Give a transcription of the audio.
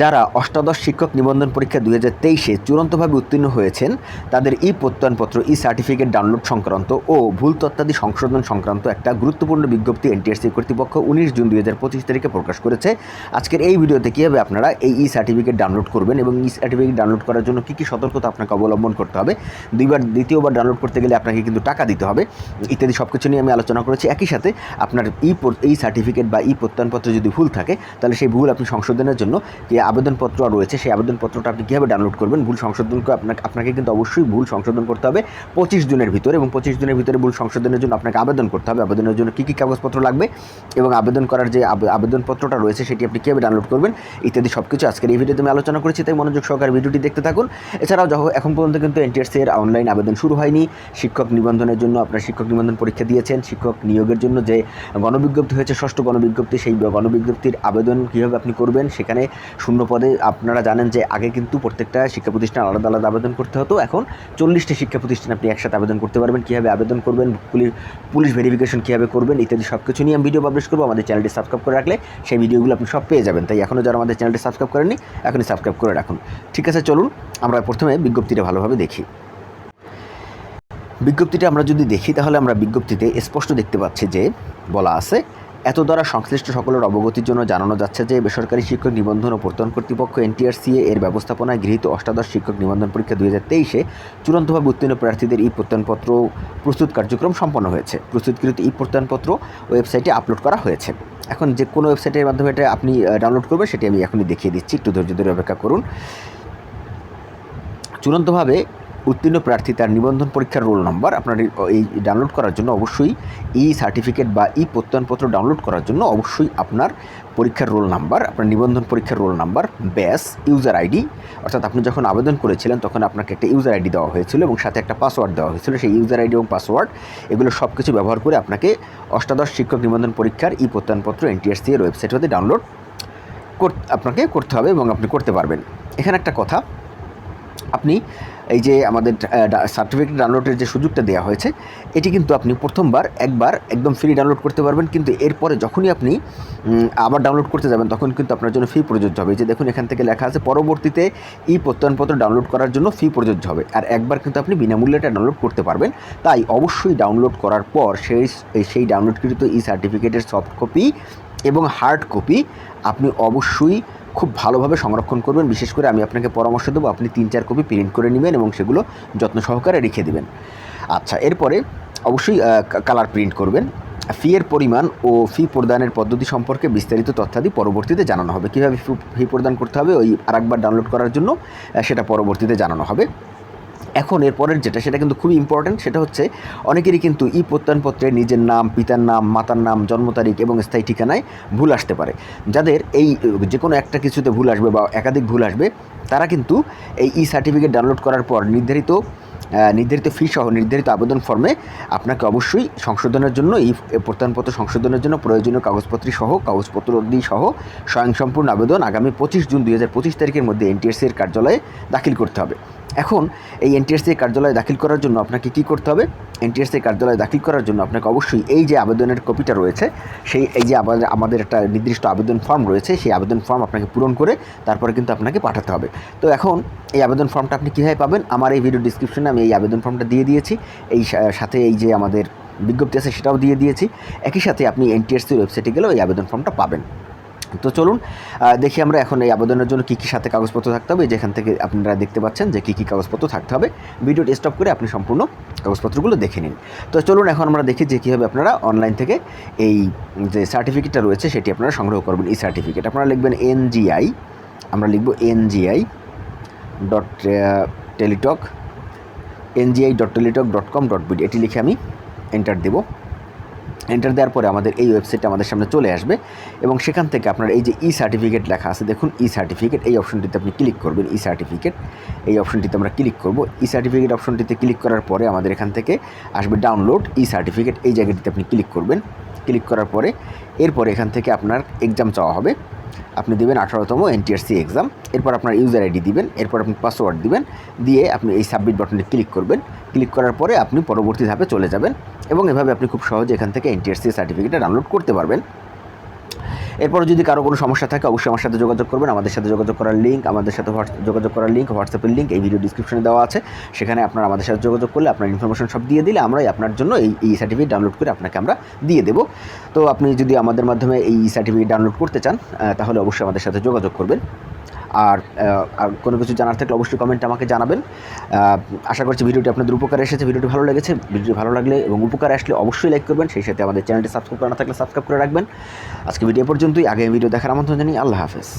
যারা অষ্টাদশ শিক্ষক নিবন্ধন পরীক্ষা দুই হাজার তেইশে চূড়ান্তভাবে উত্তীর্ণ হয়েছেন, তাদের ই প্রত্যয়নপত্র, ই সার্টিফিকেট ডাউনলোড সংক্রান্ত ও ভুল তথ্যাদি সংশোধন সংক্রান্ত একটা গুরুত্বপূর্ণ বিজ্ঞপ্তি এনটিএসসি কর্তৃপক্ষ উনিশ জুন দুই হাজার পঁচিশ তারিখে প্রকাশ করেছে। আজকের এই ভিডিওতে কীভাবে আপনারা? এই ই সার্টিফিকেট ডাউনলোড করবেন এবং ই সার্টিফিকেট ডাউনলোড করার জন্য কী কী সতর্কতা আপনাকে অবলম্বন করতে হবে? দুইবার, দ্বিতীয়বার ডাউনলোড করতে গেলে আপনাকে কিন্তু টাকা দিতে হবে। ইত্যাদি সব কিছু নিয়ে আমি আলোচনা করেছি। একই সাথে আপনার ই এই সার্টিফিকেট বা ই প্রত্যয়নপত্র যদি ভুল থাকে, তাহলে সেই ভুল আপনি সংশোধনের জন্য যে আবেদনপত্র রয়েছে, সেই আবেদনপত্রটা আপনি কীভাবে ডাউনলোড করবেন? ভুল সংশোধন আপনাকে আপনাকে কিন্তু অবশ্যই ভুল সংশোধন করতে হবে পঁচিশ দিনের ভিতরে এবং পঁচিশ দিনের ভিতরে ভুল সংশোধনের জন্য আপনাকে আবেদন করতে হবে। আবেদনের জন্য কী কী কাগজপত্র লাগবে এবং আবেদন করার যে আবে- আবেদনপত্রটা রয়েছে, সেটি আপনি কীভাবে ডাউনলোড করবেন ইত্যাদি সব কিছু আজকের এই ভিডিওতে আমি আলোচনা করেছি, তাই মনোযোগ সহকারে ভিডিওটি দেখতে থাকুন। এছাড়াও যখন, এখন পর্যন্ত কিন্তু এনটিএসসি এর অনলাইন আবেদন শুরু হয়নি। শিক্ষক নিবন্ধনের জন্য আপনার শিক্ষক নিবন্ধন পরীক্ষা দিয়েছেন। শিক্ষক নিয়োগের জন্য যে গণবিজ্ঞপ্তি হয়েছে, ষষ্ঠ গণবিজ্ঞপ্তি, সেই গণবিজ্ঞপ্তির আবেদন কীভাবে আপনি করবেন, সেখানে শূন্য পদে আপনারা জানেন যে আগে কিন্তু প্রত্যেকটা শিক্ষা প্রতিষ্ঠান আলাদা আলাদা আবেদন করতে হতো। এখন চল্লিশটি শিক্ষা প্রতিষ্ঠান আপনি একসাথে আবেদন করতে পারবেন। কীভাবে আবেদন করবেন, পুলিশ পুলিশ ভেরিফিকেশন কীভাবে করবেন ইত্যাদি সব কিছু নিয়ে আমি ভিডিও পাবলিশ করব। আমাদের চ্যানেলটি সাবস্ক্রাইব করে রাখলে সেই ভিডিওগুলো আপনি সব পেয়ে যাবেন। তাই এখনও যারা আমাদের চ্যানেলটি সাবস্ক্রাইব করেনি এখনই সাবস্ক্রাইব করে রাখুন। ঠিক আছে, চলুন আমরা প্রথমে বিজ্ঞপ্তিটা ভালোভাবে দেখি। বিজ্ঞপ্তিটা আমরা যদি দেখি, তাহলে আমরা বিজ্ঞপ্তিতে স্পষ্ট দেখতে পাচ্ছি যে বলা আছে এত দ্বারা সংশ্লিষ্ট সকলের অবগতির জন্য জানানো যাচ্ছে যে, বেসরকারি শিক্ষক নিবন্ধন ও প্রত্যয়ন কর্তৃপক্ষ এনটিআরসিএ এর ব্যবস্থাপনায় গৃহীত অষ্টাদশ শিক্ষক নিবন্ধন পরীক্ষা দুই হাজার তেইশে চূড়ান্তভাবে উত্তীর্ণ প্রার্থীদের ই প্রত্যয়নপত্র প্রস্তুত কার্যক্রম সম্পন্ন হয়েছে। প্রস্তুতকৃত ই প্রত্যয়নপত্র ওয়েবসাইটে আপলোড করা হয়েছে। এখন যে কোনো ওয়েবসাইটের মাধ্যমে এটা আপনি ডাউনলোড করবেন, সেটি আমি এখনই দেখিয়ে দিচ্ছি। একটু ধৈর্য ধরে অপেক্ষা করুন। চূড়ান্তভাবে উত্তীর্ণ প্রার্থী তার নিবন্ধন পরীক্ষার রোল নম্বর আপনার এই ডাউনলোড করার জন্য অবশ্যই ই সার্টিফিকেট বা ই প্রত্যয়নপত্র ডাউনলোড করার জন্য অবশ্যই আপনার পরীক্ষার রোল নাম্বার, আপনার নিবন্ধন পরীক্ষার রোল নাম্বার, ব্যাস ইউজার আইডি অর্থাৎ আপনি যখন আবেদন করেছিলেন তখন আপনাকে একটা ইউজার আইডি দেওয়া হয়েছিল এবং সাথে একটা পাসওয়ার্ড দেওয়া হয়েছিল। সেই ইউজার আইডি এবং পাসওয়ার্ড এগুলো সব কিছু ব্যবহার করে আপনাকে অষ্টাদশ শিক্ষক নিবন্ধন পরীক্ষার ই প্রত্যয়নপত্র এনটিএসসি এর ওয়েবসাইট হতে ডাউনলোড আপনাকে করতে হবে এবং আপনি করতে পারবেন। এখানে একটা কথা, আপনি এই যে আমাদের সার্টিফিকেট ডাউনলোডের যে সুযোগটা দেওয়া হয়েছে, এটি কিন্তু আপনি প্রথমবার, একবার একদম ফ্রি ডাউনলোড করতে পারবেন। কিন্তু এরপরে যখনই আপনি আবার ডাউনলোড করতে যাবেন, তখন কিন্তু আপনার জন্য ফি প্রযোজ্য হবে। যে দেখুন, এখান থেকে লেখা আছে, পরবর্তীতে ই প্রত্যয়নপত্র ডাউনলোড করার জন্য ফি প্রযোজ্য হবে। আর একবার কিন্তু আপনি বিনামূল্যে এটা ডাউনলোড করতে পারবেন। তাই অবশ্যই ডাউনলোড করার পর সেই সেই ডাউনলোডকৃত ই সার্টিফিকেটের সফট কপি এবং হার্ড কপি আপনি অবশ্যই খুব ভালোভাবে সংরক্ষণ করবেন। বিশেষ করে আমি আপনাকে পরামর্শ দেবো, আপনি তিন চার কপি প্রিন্ট করে নেবেন এবং সেগুলো যত্ন সহকারে রেখে দেবেন। আচ্ছা এরপরে অবশ্যই কালার প্রিন্ট করবেন। ফিয়ের পরিমাণ ও ফি প্রদানের পদ্ধতি সম্পর্কে বিস্তারিত তথ্যাদি পরবর্তীতে জানানো হবে। কীভাবে ফি প্রদান করতে হবে, ওই আরেকবার ডাউনলোড করার জন্য সেটা পরবর্তীতে জানানো হবে। এখন এরপরের যেটা, সেটা কিন্তু খুবই ইম্পর্ট্যান্ট সেটা হচ্ছে অনেকেরই কিন্তু ই প্রত্যয়নপত্রে নিজের নাম, পিতার নাম, মাতার নাম, জন্ম তারিখ এবং স্থায়ী ঠিকানায় ভুল আসতে পারে। যাদের এই যে কোনো একটা কিছুতে ভুল আসবে বা একাধিক ভুল আসবে, তারা কিন্তু এই ই সার্টিফিকেট ডাউনলোড করার পর নির্ধারিত নির্ধারিত ফি সহ নির্ধারিত আবেদন ফর্মে আপনাকে অবশ্যই সংশোধনের জন্য এই প্রত্যয়নপত্র সংশোধনের জন্য প্রয়োজনীয় কাগজপত্র সহ কাগজপত্র সহ স্বয়ংসম্পূর্ণ আবেদন আগামী পঁচিশ জুন দুই হাজার পঁচিশ তারিখের মধ্যে এনটিএসসির কার্যালয়ে দাখিল করতে হবে। এখন এই এনটিএসসি কার্যালয়ে দাখিল করার জন্য আপনাকে কী করতে হবে? এনটিএসসি কার্যালয়ে দাখিল করার জন্য আপনাকে অবশ্যই এই যে আবেদনের কপিটা রয়েছে, সেই এই যে আমাদের আমাদের একটা নির্দিষ্ট আবেদন ফর্ম রয়েছে, সেই আবেদন ফর্ম আপনাকে পূরণ করে তারপরে কিন্তু আপনাকে পাঠাতে হবে। তো এখন এই আবেদন ফর্মটা আপনি কীভাবে পাবেন? আমার এই ভিডিও ডিসক্রিপশনে আমি এই আবেদন ফর্মটা দিয়ে দিয়েছি। এই সাথে এই যে আমাদের বিজ্ঞপ্তি আছে সেটাও দিয়ে দিয়েছি। একই সাথে আপনি এনটিএসসির ওয়েবসাইটে গেলেও এই আবেদন ফর্মটা পাবেন। তো চলুন দেখি আমরা এখন এই আবেদনের জন্য কী কী সাথে কাগজপত্র থাকতে হবে। যেখান থেকে আপনারা দেখতে পাচ্ছেন যে কী কী কাগজপত্র থাকতে হবে। ভিডিওটি স্টপ করে আপনি সম্পূর্ণ কাগজপত্রগুলো দেখে নিন। তো চলুন, এখন আমরা দেখি যে কীভাবে আপনারা অনলাইন থেকে এই যে সার্টিফিকেটটা রয়েছে, সেটি আপনারা সংগ্রহ করবেন এই সার্টিফিকেট আপনারা লিখবেন এনজিআই আমরা লিখব NGI dot Teletalk NGI dot Teletalk dot com dot BD এটি লিখে আমি এন্টার দেবো। এন্টার দেওয়ার পরে আমাদের এই ওয়েবসাইটটা আমাদের সামনে চলে আসবে এবং সেখান থেকে আপনার এই যে ই সার্টিফিকেট লেখা আছে, দেখুন ই সার্টিফিকেট এই অপশনটিতে আপনি ক্লিক করবেন ই সার্টিফিকেট এই অপশনটিতে আমরা ক্লিক করব। ই সার্টিফিকেট অপশনটিতে ক্লিক করার পরে আমাদের এখান থেকে আসবে ডাউনলোড ই সার্টিফিকেট এই জায়গাটিতে আপনি ক্লিক করবেন। ক্লিক করার পরে এরপরে এখান থেকে আপনার এক্সাম চাওয়া হবে। আপনি দেবেন আঠারোতম এনটিআরসি এক্সাম এরপর আপনার ইউজার আইডি দিবেন, এরপর আপনি পাসওয়ার্ড দিবেন, দিয়ে আপনি এই সাবমিট বাটনে ক্লিক করবেন। ক্লিক করার পরে আপনি পরবর্তী ধাপে চলে যাবেন এবং এভাবে আপনি খুব সহজে এখান থেকে এনটিআরসি সার্টিফিকেটটা ডাউনলোড করতে পারবেন। এরপর যদি কারও কোনো সমস্যা থাকে, অবশ্যই আমার সাথে যোগাযোগ করবেন। আমাদের সাথে যোগাযোগ করার লিঙ্ক আমাদের সাথে যোগাযোগ করার লিঙ্ক হোয়াটসঅ্যাপের লিঙ্ক এই ভিডিও ডিসক্রিপশনে দেওয়া আছে। সেখানে আপনারা আমাদের সাথে যোগাযোগ করলে আপনার ইনফরমেশন সব দিয়ে দিলে আমরাই আপনার জন্য এই ই সার্টিফিকেট ডাউনলোড করে আপনাকে আমরা দিয়ে দেবো। তো আপনি যদি আমাদের মাধ্যমে এই সার্টিফিকেট ডাউনলোড করতে চান তাহলে অবশ্যই আমাদের সাথে যোগাযোগ করবেন। আর কোনো কিছু জানার থাকলে অবশ্যই কমেন্টে আমাকে জানাবেন। আশা করছি ভিডিওটি আপনাদের উপকারে এসেছে। ভিডিওটি ভালো লেগেছে, ভিডিওটি ভালো লাগলে এবং উপকারে আসলে অবশ্যই লাইক করবেন। সেই সাথে আমাদের চ্যানেলটি সাবস্ক্রাইব করা না থাকলে সাবস্ক্রাইব করে রাখবেন। আজকে ভিডিও পর্যন্তই। আগে ভিডিও দেখার আমন্ত্রণ জানি আল্লাহ হাফেজ।